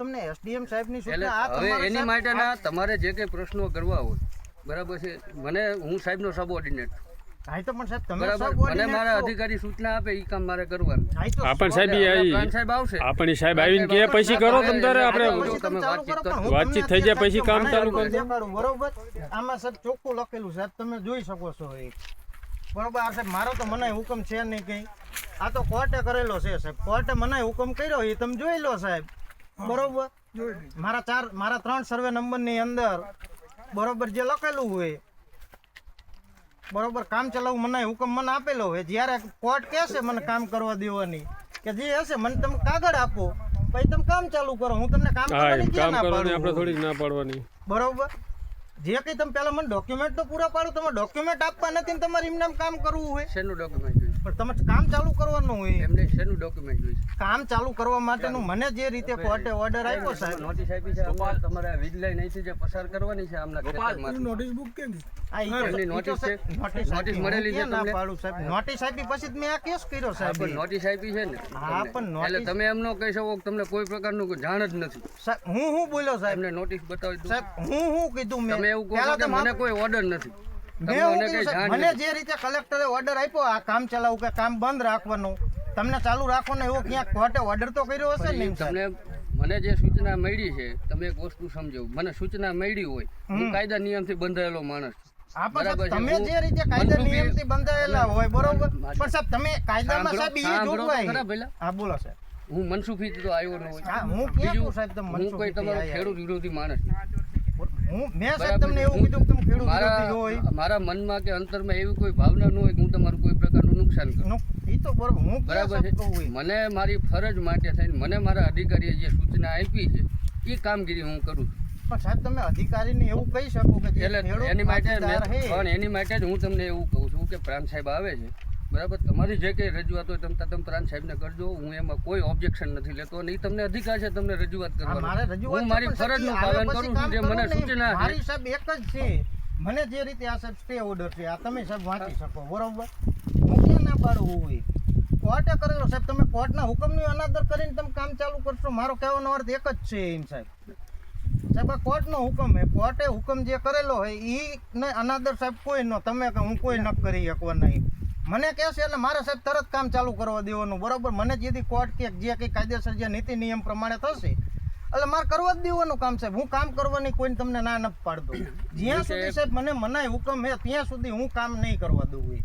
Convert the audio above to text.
તમને એસડીએમ સાહેબની ની સૂચના આ હવે એની માટેના તમારે જે કંઈ પ્રશ્નો કરવા હોય બરાબર છે? મને હું સાહેબનો સબઓર્ડિનેટ તો પણ સાહેબ તમે બરાબર? મને મારા અધિકારી સૂચના આપે એ કામ મારે કરવાનું. આપણ સાહેબ ઈ આવી સાહેબ આવશે. આપણ સાહેબ આવીને કે પછી કરો તમ તારે આપણે તમે વાતચીત વાતચીત થઈ જાય પછી કામ ચાલુ કરો બરોબર? આમાં સાહેબ ચોખ્ખું લખેલું સાહેબ તમે જોઈ શકો છો એ. બરોબર આ સાહેબ મારો તો મને હુકમ છે નહીં કઈ. આ તો કોર્ટે કરેલો છે સાહેબ. કોર્ટે મને હુકમ કર્યો એ તમે જોઈ લો સાહેબ. બરોબર? મારા ચાર મારા ત્રણ સર્વે નંબરની અંદર બરોબર જે લખેલું હોય બરોબર કામ ચલાવવું મને હુકમ મને આપેલો હોય જ્યારે કોર્ટ કહેશે મને કામ કરવા દેવાની કે જે હશે મને તમે કાગળ આપો પછી તમે કામ ચાલુ કરો હું તમને કામ કરવાની કામ કરવાની આપણે થોડીક ના પાડવાની. બરોબર? જે કંઈ તમે પહેલા મને ડોક્યુમેન્ટ તો પૂરા પાડો તમે ડોક્યુમેન્ટ આપવા નથી ને તમારે એમને કામ કરવું હોય. શેનું ડોક્યુમેન્ટ પણ તમે કામ ચાલુ કરવાનું હોય. એમને શેનું ડોક્યુમેન્ટ જોઈશે કામ ચાલુ કરવા માટેનું મને જે રીતે કોર્ટે ઓર્ડર આપ્યો સાહેબ. નોટિસ આપી છે. અમારે તમારે વીજ લાઈન અહીંથી જે પસાર કરવાની છે આમના તો નોટિસ સાહેબ છે? નોટિસ નોટિસ મળેલી છે તમને? પાડું સાહેબ? નોટિસ આપી પછી જ મેં આ કેસ કર્યો સાહેબ. પણ નોટિસ આપી છે ને હા. પણ એટલે તમે એમ ન કહી શકો કે તમને કોઈ પ્રકારનું જાણ જ નથી. સાહેબ હું હું બોલ્યો સાહેબ? એમને નોટિસ બતાવી દઉં સાહેબ હું હું કીધું મેં? તમે એવું કહો કે મને કોઈ ઓર્ડર નથી. મને જે રીતે કલેક્ટરે ઓર્ડર આપ્યો આ કામ ચલાવું કે કામ બંધ રાખવાનું તમને ચાલુ રાખવાનું એવો ક્યાંક કોર્ટે ઓર્ડર તો કર્યો હશે ને તમને મને જે સૂચના મળી છે તમે એક વસ્તુ સમજો. મને સૂચના મળી હોય હું કાયદા નિયમથી બંધાયેલો માણસ. તમે જે રીતે કાયદા મનસુખી- નિયમથી બંધાયેલા હોય બરોબર? પણ સાહેબ તમે કાયદામાં સાહેબ એ જોગવાઈ. હા બોલો સાહેબ. હું મનસુખી તો આવ્યો ન હોય. હું ક્યાં સાહેબ હું કોઈ તમારો ખેડૂત વિરોધી માણસ. હું મેં સાહેબ તમને એવું કીધું કે તમે ખેડૂત વિરોધી મારા હોય. મારા મનમાં કે અંતરમાં એવી કોઈ ભાવના ન હોય કે હું તમારું કોઈ પ્રકારનું નુકસાન કરું. તો બરોબર હું બરાબર છે. મને મારી ફરજ માટે થઈને મને મારા અધિકારીએ જે સૂચના આપી છે એ કામગીરી હું કરું છું. પણ સાહેબ તમે અધિકારીને એવું કહી શકો કે એટલે એની માટે પણ એની માટે જ હું તમને એવું કહું છું કે પ્રાંત સાહેબ આવે છે બરાબર? તમારી જે કંઈ રજૂઆત હોય તમે તમે પ્રાંત સાહેબને કરજો. હું એમાં કોઈ ઓબ્જેક્શન નથી લેતો અને તમને અધિકાર છે તમને રજૂઆત કરવાનો. હું મારી ફરજનું પાલન કરું છું જે મને સૂચના મારી સાહેબ એક જ છે. મને જે રીતે આ સાહેબ સ્ટે ઓર્ડર છે આ તમે સાહેબ વાંચી શકો બરોબર? હું ક્યાં ના પાડું હોય કોર્ટે કરેલો સાહેબ તમે કોર્ટના હુકમની અનાદર કરીને તમે કામ ચાલુ કરશો. મારો કહેવાનો અર્થ એક જ છે એમ સાહેબ. સાહેબ આ કોર્ટનો હુકમ હે કોર્ટે હુકમ જે કરેલો હોય એને અનાદર સાહેબ કોઈ ન તમે કે હું કોઈ ન કરી શકવા નહીં. મને કહેશે એટલે મારે સાહેબ તરત કામ ચાલુ કરવા દેવાનું બરોબર? મને જેથી કોર્ટ કે જે કંઈ કાયદેસર જે નીતિ નિયમ પ્રમાણે થશે એટલે મારે કરવા જ દેવાનું કામ સાહેબ. હું કામ કરવાની કોઈને તમને ના ન પાડતો. જ્યાં સુધી સાહેબ. મને મનાય હુકમ હે ત્યાં સુધી હું કામ નહીં કરવા દઉં હોય